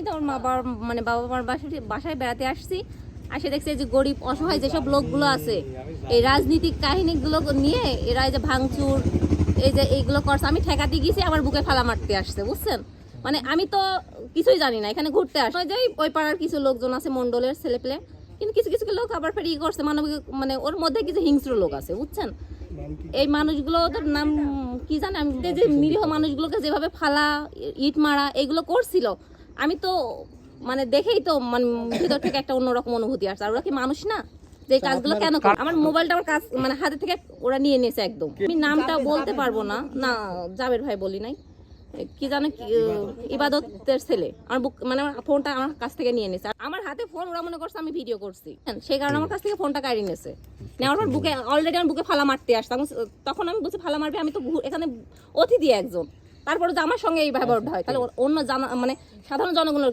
আমি তো আমার মা বাবার মানে বাবা মার বাসায় বাসায় বেড়াতে আসছি। আসে দেখছি এই যে গরিব অসহায় যেসব লোকগুলো আছে এই রাজনীতিক কাহিনীগুলো নিয়ে এরা এই যে ভাঙচুর এই যে এইগুলো করছে। আমি ঠেকাতে গেছি আমার বুকে ফালা মারতে আসছে বুঝছেন? মানে আমি তো কিছুই জানি না এখানে ঘুরতে আসি। ওই যে ওই পাড়ার কিছু লোকজন আছে মন্ডলের ছেলেপেলে কিন্তু কিছু কিছু লোক আবার ফের ই করছে মানবিক মানে ওর মধ্যে কিছু হিংস্র লোক আছে বুঝছেন? এই মানুষগুলো ওদের নাম কি জানে আমি যে নিরীহ মানুষগুলোকে যেভাবে ফালা ইট মারা এগুলো করছিল। আমি তো মানে দেখেই তো মানে ভিতর থেকে একটা অন্যরকম অনুভূতি আসছে। আর ওরা কি মানুষ না? যে কাজগুলো কেন করে? আমার মোবাইলটা আমার কাজ মানে হাতে থেকে ওরা নিয়ে নিয়েছে একদম। আমি নামটা বলতে পারব না। না জাবের ভাই বলি নাই। কি জানো ইবাদতের ছেলে। আমার বুক মানে আমার ফোনটা আমার কাছ থেকে নিয়ে নিয়েছে। আমার হাতে ফোন ওরা মনে করছে আমি ভিডিও করছি। সেই কারণে আমার কাছ থেকে ফোনটা কাড়ি নিয়েছে। নেওয়ার পর বুকে অলরেডি আমার বুকে ফালা মারতে আসতাম তখন আমি বুঝি ফালা মারবে আমি তো এখানে অতিথি একজন। তারপরে যে আমার সঙ্গে এই ব্যবহারটা হয়। তাহলে অন্য জানা মানে সাধারণ জনগণের